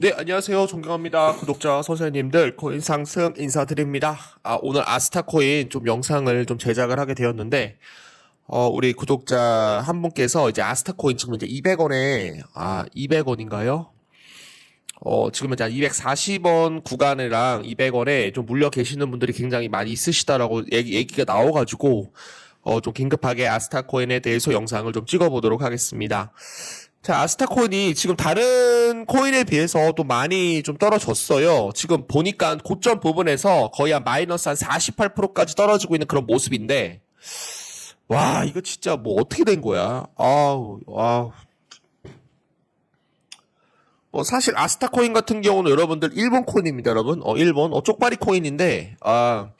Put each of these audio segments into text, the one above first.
네, 안녕하세요. 존경합니다. 구독자 선생님들, 코인 상승 인사드립니다. 아, 오늘 아스타 코인 좀 영상을 좀 제작을 하게 되었는데, 어, 우리 구독자 한 분께서 이제 아스타 코인 지금 이제 200원에, 아, 200원인가요? 어, 지금 이제 240원 구간이랑 200원에 좀 물려 계시는 분들이 굉장히 많이 있으시다라고 얘기, 얘기가 나와가지고, 어, 좀 긴급하게 아스타 코인에 대해서 영상을 좀 찍어보도록 하겠습니다. 자, 아스타 코인이 지금 다른 코인에 비해서 또 많이 좀 떨어졌어요. 지금 보니까 고점 부분에서 거의 한 마이너스 한 48%까지 떨어지고 있는 그런 모습인데, 와, 이거 진짜 뭐 어떻게 된 거야? 아우, 와우. 뭐 사실 아스타 코인 같은 경우는 여러분들 일본 코인입니다, 여러분. 어, 일본. 어, 쪽발이 코인인데, 아.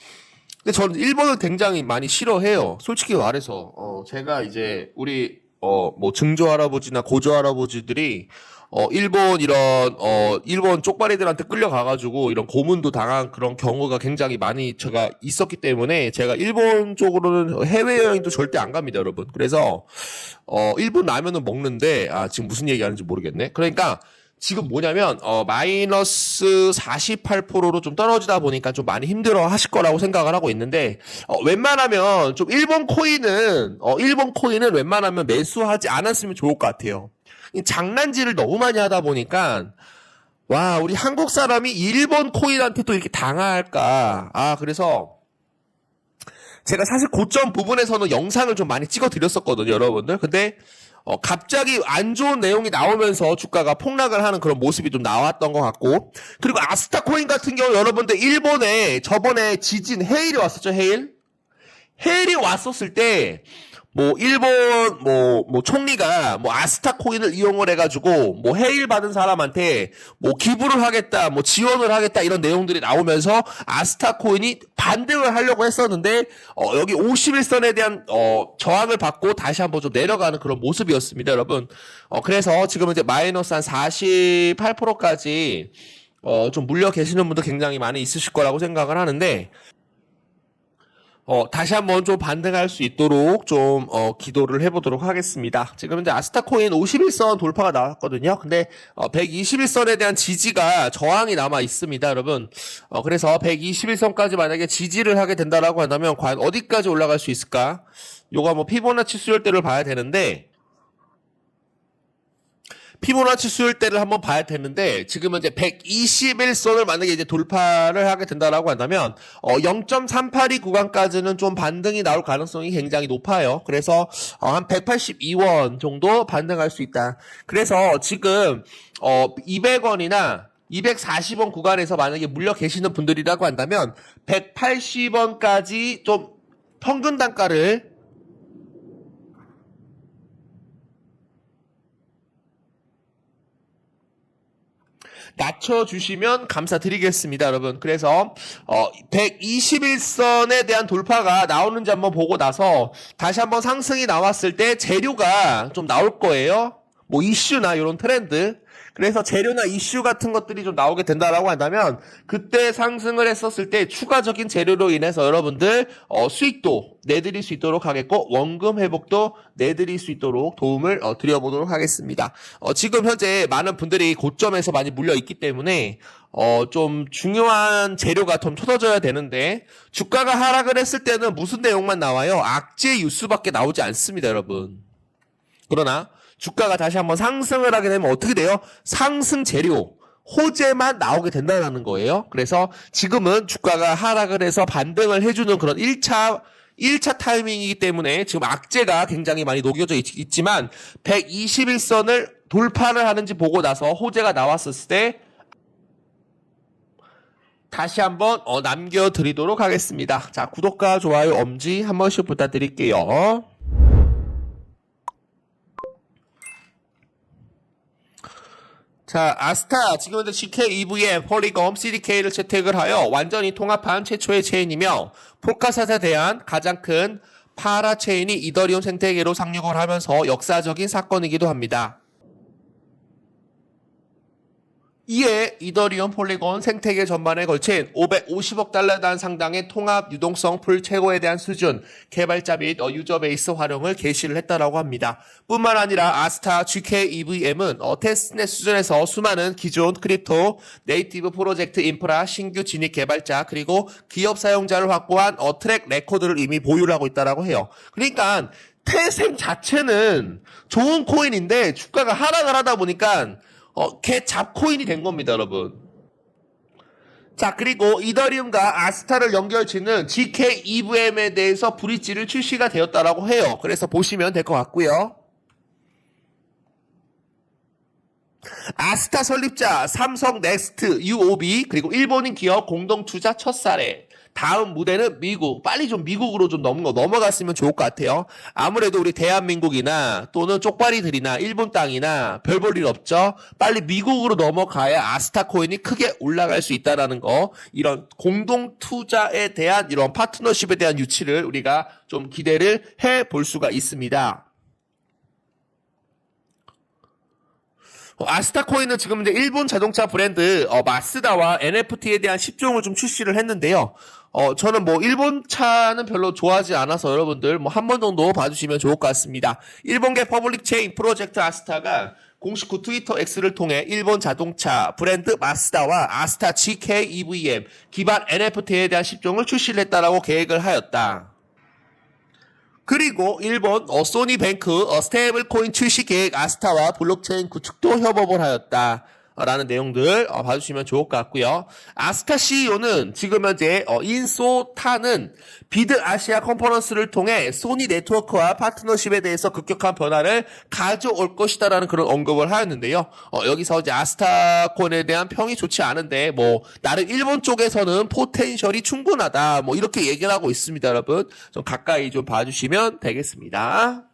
근데 저는 일본을 굉장히 많이 싫어해요. 솔직히 말해서. 어, 제가 이제 우리 어, 뭐, 증조 할아버지나 고조 할아버지들이, 어, 일본 이런, 어, 일본 쪽발이들한테 끌려가 가지고 이런 고문도 당한 그런 경우가 굉장히 많이 제가 있었기 때문에 제가 일본 쪽으로는 해외 여행도 절대 안 갑니다, 여러분. 그래서, 어, 일본 라면은 먹는데, 아, 지금 무슨 얘기 하는지 모르겠네. 그러니까, 지금 뭐냐면, 어, 마이너스 48%로 좀 떨어지다 보니까 좀 많이 힘들어 하실 거라고 생각을 하고 있는데, 어, 웬만하면 좀 일본 코인은, 어, 일본 코인은 웬만하면 매수하지 않았으면 좋을 것 같아요. 이 장난질을 너무 많이 하다 보니까, 와, 우리 한국 사람이 일본 코인한테 또 이렇게 당할까. 아, 그래서, 제가 사실 고점 부분에서는 영상을 좀 많이 찍어 드렸었거든요, 여러분들. 근데, 어, 갑자기 안 좋은 내용이 나오면서 주가가 폭락을 하는 그런 모습이 좀 나왔던 것 같고 그리고 아스타 코인 같은 경우 여러분들 일본에 저번에 지진 해일이 왔었죠 해일? 해일이 왔었을 때 뭐 일본 뭐뭐 총리가 뭐 아스타 코인을 이용을 해가지고 뭐 해일 받은 사람한테 뭐 기부를 하겠다 뭐 지원을 하겠다 이런 내용들이 나오면서 아스타 코인이 반등을 하려고 했었는데 어 여기 51선에 대한 어 저항을 받고 다시 한번 좀 내려가는 그런 모습이었습니다 여러분. 어 그래서 지금 이제 마이너스 한 48%까지 어 좀 물려 계시는 분도 굉장히 많이 있으실 거라고 생각을 하는데 어, 다시 한번 좀 반등할 수 있도록 좀, 어, 기도를 해보도록 하겠습니다. 지금 이제 아스타코인 51선 돌파가 나왔거든요. 근데, 어, 121선에 대한 지지가 저항이 남아 있습니다, 여러분. 어, 그래서 121선까지 만약에 지지를 하게 된다라고 한다면, 과연 어디까지 올라갈 수 있을까? 요거 한번 피보나치 수열대를 봐야 되는데, 피보나치 수열대를 한번 봐야 되는데 지금은 이제 121선을 만약에 이제 돌파를 하게 된다라고 한다면 어 0.382 구간까지는 좀 반등이 나올 가능성이 굉장히 높아요. 그래서 어 한 182원 정도 반등할 수 있다. 그래서 지금 어 200원이나 240원 구간에서 만약에 물려 계시는 분들이라고 한다면 180원까지 좀 평균 단가를 낮춰주시면 감사드리겠습니다, 여러분. 그래서, 어, 121선에 대한 돌파가 나오는지 한번 보고 나서 다시 한번 상승이 나왔을 때 재료가 좀 나올 거예요. 뭐 이슈나 이런 트렌드. 그래서 재료나 이슈 같은 것들이 좀 나오게 된다라고 한다면 그때 상승을 했었을 때 추가적인 재료로 인해서 여러분들 어, 수익도 내드릴 수 있도록 하겠고 원금 회복도 내드릴 수 있도록 도움을 어, 드려보도록 하겠습니다. 어, 지금 현재 많은 분들이 고점에서 많이 물려 있기 때문에 어, 좀 중요한 재료가 좀 터져야 되는데 주가가 하락을 했을 때는 무슨 내용만 나와요? 악재 뉴스밖에 나오지 않습니다, 여러분. 그러나 주가가 다시 한번 상승을 하게 되면 어떻게 돼요? 상승 재료, 호재만 나오게 된다는 거예요. 그래서 지금은 주가가 하락을 해서 반등을 해주는 그런 1차 1차 타이밍이기 때문에 지금 악재가 굉장히 많이 녹여져 있, 지만 121선을 돌파를 하는지 보고 나서 호재가 나왔을 때 다시 한번 어, 남겨드리도록 하겠습니다. 자 구독과 좋아요 엄지 한 번씩 부탁드릴게요. 자, 아스타 지금 현재 CK EVM 폴리검 CDK를 채택을 하여 완전히 통합한 최초의 체인이며 포카사에 대한 가장 큰 파라 체인이 이더리움 생태계로 상륙을 하면서 역사적인 사건이기도 합니다. 이에 이더리움 폴리곤 생태계 전반에 걸친 550억 달러 단 상당의 통합 유동성 풀 최고에 대한 수준, 개발자 및 어, 유저 베이스 활용을 개시를 했다라고 합니다. 뿐만 아니라 아스타 GK EVM은 어, 테스트넷 수준에서 수많은 기존 크립토, 네이티브 프로젝트 인프라, 신규 진입 개발자, 그리고 기업 사용자를 확보한 어, 트랙 레코드를 이미 보유를 하고 있다라고 해요. 그러니까 태생 자체는 좋은 코인인데 주가가 하락을 하다 보니까 어, 개 잡코인이 된 겁니다, 여러분. 자, 그리고 이더리움과 아스타를 연결짓는 GK EVM에 대해서 브릿지를 출시가 되었다라고 해요. 그래서 보시면 될 것 같고요. 아스타 설립자 삼성 넥스트 UOB 그리고 일본인 기업 공동 투자 첫 사례. 다음 무대는 미국. 빨리 좀 미국으로 좀 넘어 넘어갔으면 좋을 것 같아요. 아무래도 우리 대한민국이나 또는 쪽발이들이나 일본 땅이나 별 볼 일 없죠. 빨리 미국으로 넘어가야 아스타 코인이 크게 올라갈 수 있다라는 거. 이런 공동 투자에 대한 이런 파트너십에 대한 유치를 우리가 좀 기대를 해 볼 수가 있습니다. 어, 아스타 코인은 지금 이제 일본 자동차 브랜드 어, 마스다와 NFT에 대한 10종을 좀 출시를 했는데요. 어, 저는 뭐 일본 차는 별로 좋아하지 않아서 여러분들 뭐 한 번 정도 봐주시면 좋을 것 같습니다. 일본계 퍼블릭 체인 프로젝트 아스타가 공식 후 트위터 X를 통해 일본 자동차 브랜드 마스다와 아스타 GK EVM 기반 NFT에 대한 10종을 출시를 했다라고 계획을 하였다. 그리고 일본 어, 소니뱅크 어, 스테이블 코인 출시 계획 아스타와 블록체인 구축도 협업을 하였다. 어, 라는 내용들 어, 봐주시면 좋을 것 같고요. 아스타 CEO는 지금 현재 어, 인소타는 비드 아시아 컨퍼런스를 통해 소니 네트워크와 파트너십에 대해서 급격한 변화를 가져올 것이다라는 그런 언급을 하였는데요. 어, 여기서 이제 아스타콘에 대한 평이 좋지 않은데 뭐 나름 일본 쪽에서는 포텐셜이 충분하다 뭐 이렇게 얘기를 하고 있습니다, 여러분. 좀 가까이 좀 봐주시면 되겠습니다.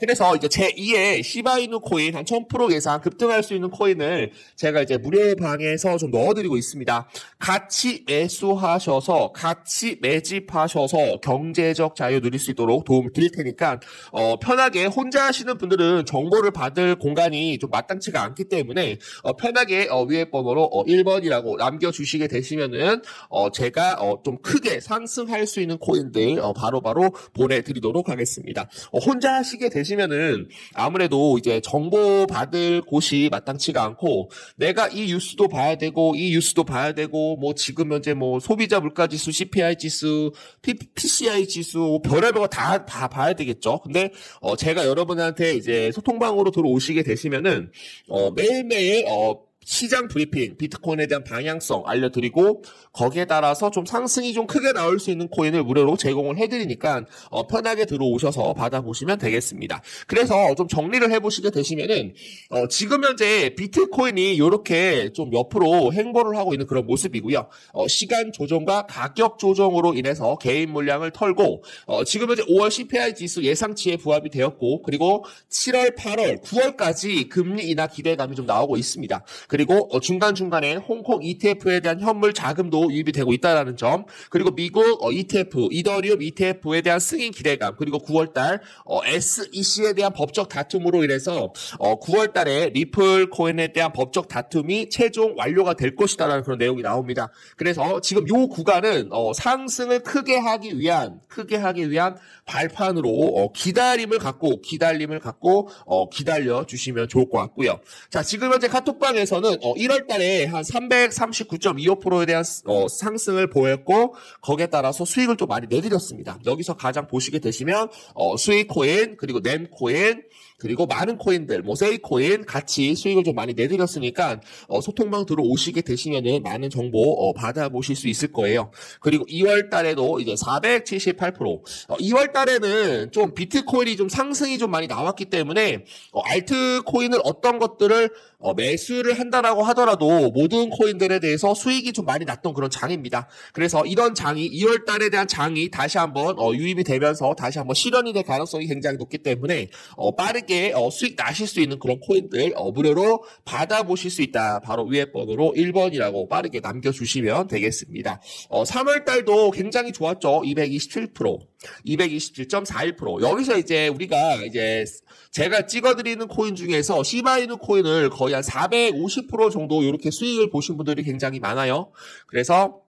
그래서 이제 제 2의 시바이누 코인 한 1000% 예상 급등할 수 있는 코인을 제가 이제 무료 방에서 좀 넣어드리고 있습니다. 같이 매수하셔서 같이 매집하셔서 경제적 자유 누릴 수 있도록 도움을 드릴 테니까 어, 편하게 혼자 하시는 분들은 정보를 받을 공간이 좀 마땅치가 않기 때문에 어, 편하게 어, 위에 번호로 1번이라고 남겨주시게 되시면은 어, 제가 어, 좀 크게 상승할 수 있는 코인들 어, 바로바로 보내드리도록 하겠습니다. 어, 혼자 하시게 되시면 은 아무래도 이제 정보 받을 곳이 마땅치가 않고 내가 이 뉴스도 봐야 되고 이 뉴스도 봐야 되고 뭐 지금 현재 뭐 소비자 물가 지수, CPI 지수, P, PCI 지수 별의별 거다 다 봐야 되겠죠. 근데 어, 제가 여러분한테 이제 소통방으로 들어오시게 되시면은 어, 매일매일 어, 시장 브리핑, 비트코인에 대한 방향성 알려드리고 거기에 따라서 좀 상승이 좀 크게 나올 수 있는 코인을 무료로 제공을 해드리니까 어, 편하게 들어오셔서 받아보시면 되겠습니다. 그래서 좀 정리를 해보시게 되시면은 어, 지금 현재 비트코인이 이렇게 좀 옆으로 행보를 하고 있는 그런 모습이고요. 어, 시간 조정과 가격 조정으로 인해서 개인 물량을 털고 어, 지금 현재 5월 CPI 지수 예상치에 부합이 되었고 그리고 7월, 8월, 9월까지 금리 인하 기대감이 좀 나오고 있습니다. 그리고 어, 중간중간에 홍콩 ETF에 대한 현물 자금도 유입이 되고 있다는 점 그리고 미국 어, ETF, 이더리움 ETF에 대한 승인 기대감 그리고 9월달 어, SEC에 대한 법적 다툼으로 인해서 어, 9월 달에 리플 코인에 대한 법적 다툼이 최종 완료가 될 것이다라는 그런 내용이 나옵니다. 그래서 지금 요 구간은 어, 상승을 크게 하기 위한 크게 하기 위한 발판으로 어, 기다림을 갖고 기다림을 갖고 어, 기다려 주시면 좋을 것 같고요. 자 지금 현재 카톡방에서는 어, 1월 달에 한 339.25%에 대한 어, 상승을 보였고 거기에 따라서 수익을 좀 많이 내드렸습니다. 여기서 가장 보시게 되시면 어, 수익 코인 그리고 램 코인 그리고 많은 코인들, 뭐 세이 코인 같이 수익을 좀 많이 내드렸으니까 어, 소통방 들어오시게 되시면은 많은 정보 어, 받아보실 수 있을 거예요. 그리고 2월 달에도 이제 478%. 어, 2월 달에는 좀 비트코인이 좀 상승이 좀 많이 나왔기 때문에 어, 알트 코인을 어떤 것들을 어, 매수를 한다라고 하더라도 모든 코인들에 대해서 수익이 좀 많이 났던 그런 장입니다. 그래서 이런 장이 2월 달에 대한 장이 다시 한번 어, 유입이 되면서 다시 한번 실현이 될 가능성이 굉장히 높기 때문에 어, 빠르게 어, 수익 나실 수 있는 그런 코인들 어, 무료로 받아보실 수 있다. 바로 위에 번호로 1번이라고 빠르게 남겨주시면 되겠습니다. 어, 3월 달도 굉장히 좋았죠. 227%. 227.41% 여기서 이제 우리가 이제 제가 찍어드리는 코인 중에서 시바이누 코인을 거의 한 450% 정도 이렇게 수익을 보신 분들이 굉장히 많아요. 그래서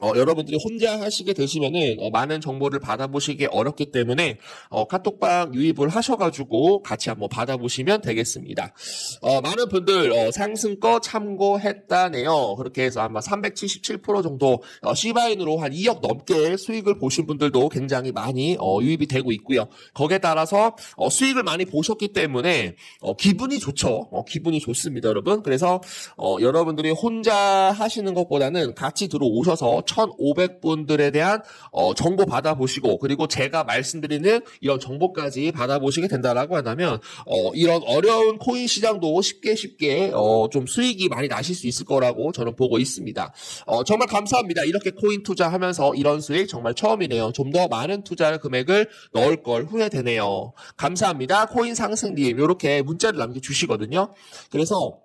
어, 여러분들이 혼자 하시게 되시면은 어, 많은 정보를 받아보시기 어렵기 때문에 어, 카톡방 유입을 하셔가지고 같이 한번 받아보시면 되겠습니다. 어, 많은 분들 어, 상승거 참고했다네요. 그렇게 해서 아마 377% 정도 어, 시바인으로 한 2억 넘게 수익을 보신 분들도 굉장히 많이 어, 유입이 되고 있고요. 거기에 따라서 어, 수익을 많이 보셨기 때문에 어, 기분이 좋죠. 어, 기분이 좋습니다, 여러분. 그래서 어, 여러분들이 혼자 하시는 것보다는 같이 들어오셔서 1,500분들에 대한 어, 정보 받아보시고 그리고 제가 말씀드리는 이런 정보까지 받아보시게 된다라고 한다면 어, 이런 어려운 코인 시장도 쉽게 쉽게 어, 좀 수익이 많이 나실 수 있을 거라고 저는 보고 있습니다. 어, 정말 감사합니다. 이렇게 코인 투자하면서 이런 수익 정말 처음이네요. 좀 더 많은 투자 금액을 넣을 걸 후회되네요. 감사합니다. 코인 상승님 이렇게 문자를 남겨주시거든요. 그래서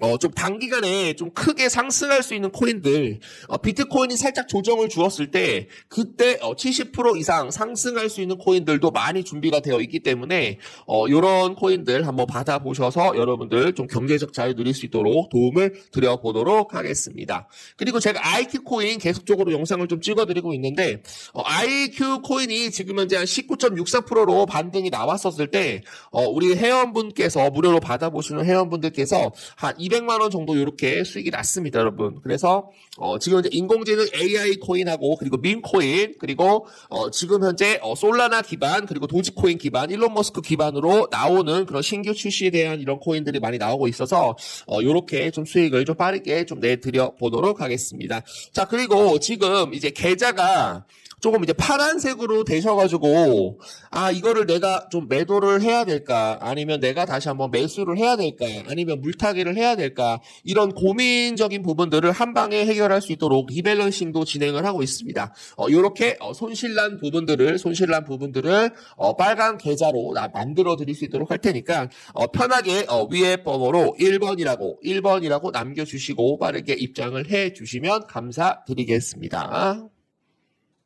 어, 좀 단기간에 좀 크게 상승할 수 있는 코인들, 어, 비트코인이 살짝 조정을 주었을 때, 그때, 어, 70% 이상 상승할 수 있는 코인들도 많이 준비가 되어 있기 때문에, 어, 요런 코인들 한번 받아보셔서 여러분들 좀 경제적 자유 누릴 수 있도록 도움을 드려보도록 하겠습니다. 그리고 제가 IQ 코인 계속적으로 영상을 좀 찍어드리고 있는데, 어, IQ 코인이 지금 현재 한 19.64%로 반등이 나왔었을 때, 어, 우리 회원분께서 무료로 받아보시는 회원분들께서 한 200만 원 정도 이렇게 수익이 났습니다, 여러분. 그래서 어, 지금 현재 인공지능 AI 코인하고 그리고 민 코인 그리고 어, 지금 현재 어, 솔라나 기반 그리고 도지코인 기반 일론 머스크 기반으로 나오는 그런 신규 출시에 대한 이런 코인들이 많이 나오고 있어서 어, 이렇게 좀 수익을 좀 빠르게 좀 내드려 보도록 하겠습니다. 자 그리고 지금 이제 계좌가 조금 이제 파란색으로 되셔가지고 아 이거를 내가 좀 매도를 해야 될까 아니면 내가 다시 한번 매수를 해야 될까 아니면 물타기를 해야 될까 이런 고민적인 부분들을 한 방에 해결할 수 있도록 리밸런싱도 진행을 하고 있습니다. 어, 이렇게 어, 손실난 부분들을 손실난 부분들을 어, 빨간 계좌로 나- 만들어 드릴 수 있도록 할 테니까 어, 편하게 어, 위에 번호로 1번이라고 1번이라고 남겨주시고 빠르게 입장을 해 주시면 감사드리겠습니다.